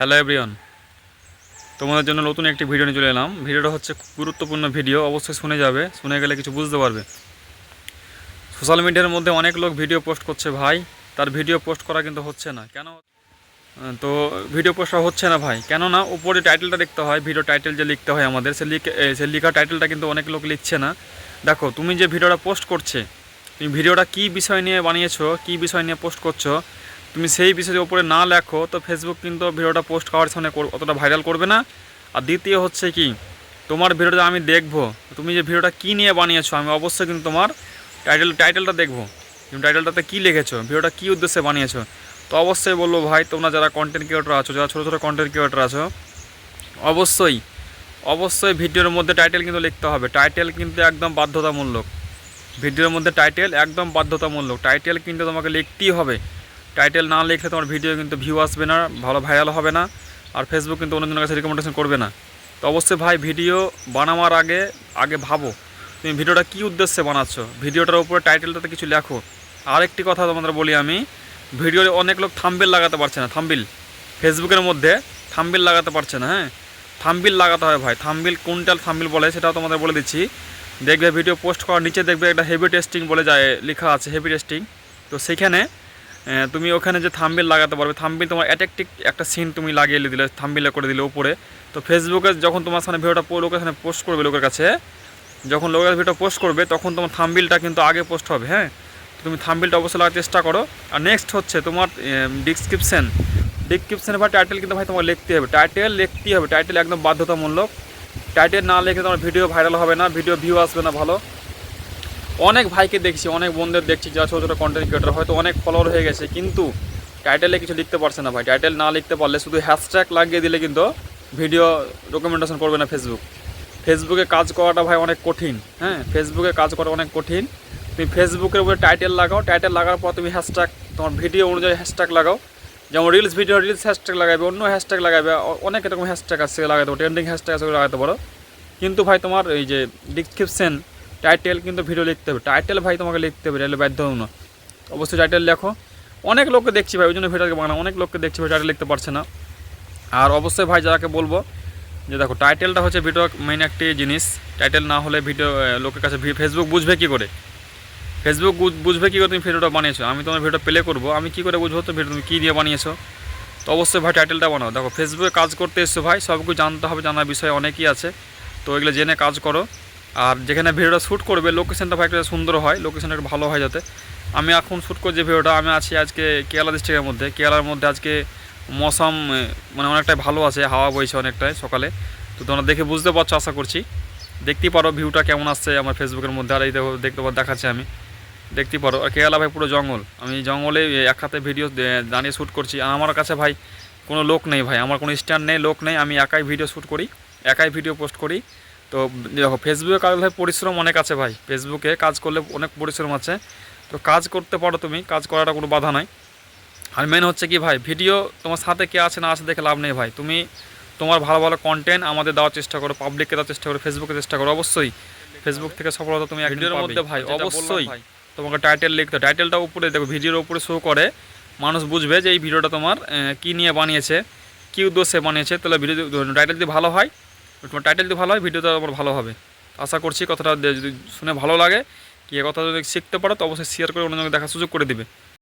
Hello everyone তোমাদের জন্য নতুন একটি ভিডিও নিয়ে চলে এলাম। ভিডিওটা হচ্ছে গুরুত্বপূর্ণ ভিডিও অবশ্যই শুনে যাবে। শুনে গেলে কিছু বুঝতে পারবে। সোশ্যাল মিডিয়ার মধ্যে অনেক লোক ভিডিও পোস্ট করছে ভাই। তার ভিডিও পোস্ট করা কিন্তু হচ্ছে না। কেন? তো ভিডিও পোস্ট হচ্ছে না ভাই। কেননা উপরে টাইটেলটা দেখতে হয় ভিডিও টাইটেল যে লিখতে হয় আমাদের, সে লিখে সে লেখা টাইটেলটা কিন্তু অনেক লোক লিখছে না। দেখো, তুমি যে ভিডিওটা পোস্ট করছে, তুমি ভিডিওটা কী বিষয় নিয়ে বানিয়েছো, কী বিষয় নিয়ে পোস্ট করছ তুমি সেই বিষয়ের উপরে না লেখো, তো ফেসবুক কিন্তু ভিডিওটা পোস্ট করার সামনে অতটা ভাইরাল করবে না। আর দ্বিতীয় হচ্ছে কি, তোমার ভিডিওটা আমি দেখব, তুমি যে ভিডিওটা কী নিয়ে বানিয়েছো, আমি অবশ্যই কিন্তু তোমার টাইটেল টাইটেলটা দেখব। তুমি টাইটেলটাতে কী লিখেছো ভিডিওটা কী উদ্দেশ্যে বানিয়েছো, তো অবশ্যই বলব ভাই, তোমরা যারা কন্টেন্ট ক্রিয়েটর আছো, যারা ছোটো ছোটো কন্টেন্ট ক্রিয়েটর আছো, অবশ্যই অবশ্যই ভিডিওর মধ্যে টাইটেল কিন্তু লিখতে হবে। টাইটেল কিন্তু একদম বাধ্যতামূলক। ভিডিওর মধ্যে টাইটেল একদম বাধ্যতামূলক। টাইটেল কিন্তু তোমাকে লিখতেই হবে। টাইটেল না লিখলে তোমার ভিডিও কিন্তু ভিউ আসবে না, ভালো ভাইরাল হবে না, আর ফেসবুক কিন্তু অন্যজনের কাছে রিকমেন্ডেশন করবে না। তো অবশ্যই ভাই, ভিডিও বানাবার আগে আগে ভাবো, তুমি ভিডিওটা কী উদ্দেশ্যে বানাচ্ছ? ভিডিওটার উপরে টাইটেলটাতে কিছু লেখো। আরেকটি কথা তোমাদের বলি আমি, ভিডিওর অনেক লোক থাম্বিল লাগাতে পারছে না, থাম্বিল। ফেসবুকের মধ্যে থাম্বিল লাগাতে পারছে না হ্যাঁ? থাম্বিল লাগাতে হয় ভাই, থাম্বিল কোনটাল থাম্বিল বলে সেটাও তোমাদের বলে দিচ্ছি। দেখবে ভিডিও পোস্ট করার নিচে দেখবে একটা হেভি টেস্টিং বলে যায়, লেখা আছে হেভি টেস্টিং তো সেখানে তুমি ওখানে যে থাম্বিল লাগাতে পারবে থাম্বিল তোমার অ্যাট্রাকটিভ একটা সিন তুমি লাগিয়ে দিলে থাম্বিলে করে দিলে উপরে। তো ফেসবুকে যখন তোমার সামনে ভিডিওটা লোকের সামনে পোস্ট করবে লোকের কাছে, যখন লোকের ভিডিও পোস্ট করবে, তখন তোমার থাম্বিলটা কিন্তু আগে পোস্ট হবে হ্যাঁ? তুমি থাম্বিলটা অবশ্যই লাগার চেষ্টা করো। আর নেক্সট হচ্ছে তোমার ডিসক্রিপশন ডিসক্রিপশন বা টাইটেল কিন্তু ভাই তোমার লিখতে হবে। টাইটেল লিখতেই হবে। টাইটেল একদম বাধ্যতামূলক। টাইটেল না লিখে তোমার ভিডিও ভাইরাল হবে না ভিডিও ভিউ আসবে না ভালো। অনেক ভাইকে দেখছি, অনেক বন্ধুদের দেখছি যারা ছোটো ছোটো কন্টেন্ট ক্রিয়েটার হয়তো অনেক ফলোয়ার হয়ে গেছে, কিন্তু টাইটেলে কিছু লিখতে পারছে না ভাই। টাইটেল না লিখতে পারলে শুধু হ্যাশট্যাগ লাগিয়ে দিলে কিন্তু ভিডিও রেকমেন্ডেশন করবে না ফেসবুক ফেসবুকে কাজ করাটা ভাই অনেক কঠিন হ্যাঁ? ফেসবুকে কাজ করা অনেক কঠিন। তুমি ফেসবুকের উপরে টাইটেল লাগাও টাইটেল লাগার পর তুমি হ্যাশট্যাগ তোমার ভিডিও অনুযায়ী হ্যাশট্যাগ লাগাও। যেমন রিলস ভিডিও রিলস হ্যাশট্যাগ লাগাবে অন্য হ্যাশট্যাগ লাগাবে অনেক এরকম হ্যাশট্যাগ আছে লাগাতে পারো ট্রেন্ডিং হ্যাশট্যাগ আছে লাগাতে পারো। কিন্তু ভাই তোমার এই যে ডিসক্রিপশন টাইটেল কিন্তু ভিডিও লিখতে হবে। টাইটেল ভাই তোমাকে লিখতে হবে টাইটেল বাধ্য না। অবশ্যই টাইটেল লেখো। অনেক লোককে দেখছি ভাই, ওই জন্য ভিডিওকে বানানো অনেক লোককে দেখছি ভাই টাইটেল লিখতে পারছে না। আর অবশ্যই ভাই যারাকে বলব, যে দেখো টাইটেলটা হচ্ছে ভিডিও মেইন একটি জিনিস। টাইটেল না হলে ভিডিও লোকের কাছে ফেসবুক বুঝবে কী করে? ফেসবুক বুঝ- বুঝবে কী করে তুমি ভিডিওটা বানিয়েছো? আমি তোমার ভিডিও প্লে করব। আমি কী করে বুঝব তো ভিডিও তুমি কী দিয়ে বানিয়েছো? তো অবশ্যই ভাই টাইটেলটা বানাও। দেখো ফেসবুকে কাজ করতে এসছো ভাই সব কিছু জানতে হবে, জানার বিষয় অনেকই আছে। তো এগুলো জেনে কাজ করো। আর যেখানে ভিডিওটা শ্যুট করবে লোকেশনটা ভাই একটা সুন্দর হয় লোকেশনটা একটু ভালো হয় যাতে। আমি এখন শ্যুট করছি ভিডিওটা, আমি আছি আজকে কেরালা ডিস্ট্রিক্টের মধ্যে। কেরালার মধ্যে আজকে মৌসুম মানে অনেকটাই ভালো আছে, হাওয়া বইছে অনেকটাই সকালে। তো তোমরা দেখে বুঝতে পারছ, আশা করছি। দেখতেই পারো ভিউটা কেমন আসছে আমার ফেসবুকের মধ্যে, আর এই দেখো, দেখতে পারো, দেখাচ্ছি আমি। দেখতেই পারো, আর কেরালা ভাই পুরো জঙ্গল। আমি জঙ্গলে এক হাতে ভিডিও দাঁড়িয়ে শ্যুট করছি। আর আমার কাছে ভাই কোনো লোক নেই ভাই, আমার কোনো স্ট্যান্ড নেই, লোক নেই। আমি একাই ভিডিও শ্যুট করি, একাই ভিডিও পোস্ট করি। তো দেখো ফেসবুকে কাজ ভাই পরিশ্রম অনেক আছে ভাই। ফেসবুকে কাজ করলে অনেক পরিশ্রম আছে। তো কাজ করতে পারো তুমি কাজ করাটা কোনো বাধা নাই। আর মেন হচ্ছে কি ভাই ভিডিও তোমার সাথে কে আছে না আছে দেখে লাভ নেই ভাই। তুমি তোমার ভালো ভালো কন্টেন্ট আমাদের দেওয়ার চেষ্টা করো পাবলিককে দেওয়ার চেষ্টা করো ফেসবুকে চেষ্টা করো অবশ্যই। ফেসবুক থেকে সফলতা তুমি ভিডিওর মধ্যে ভাই অবশ্যই। তোমাকে টাইটেল লিখতে টাইটেলটা উপরে দেখো ভিডিওর উপরে শো করে মানুষ বুঝবে যে এই ভিডিওটা তোমার কী নিয়ে বানিয়েছে কী উদ্দেশ্যে বানিয়েছে। তাহলে ভিডিও টাইটেল যদি ভালো হয় তোমার টাইটেল যদি ভালো হয় ভিডিওটা আমার ভালো হবে। আশা করছি কথাটা যদি শুনে ভালো লাগে, কি কথা যদি শিখতে পারো, তো অবশ্যই শেয়ার করে অন্যজনকে দেখার সুযোগ করে দিবে।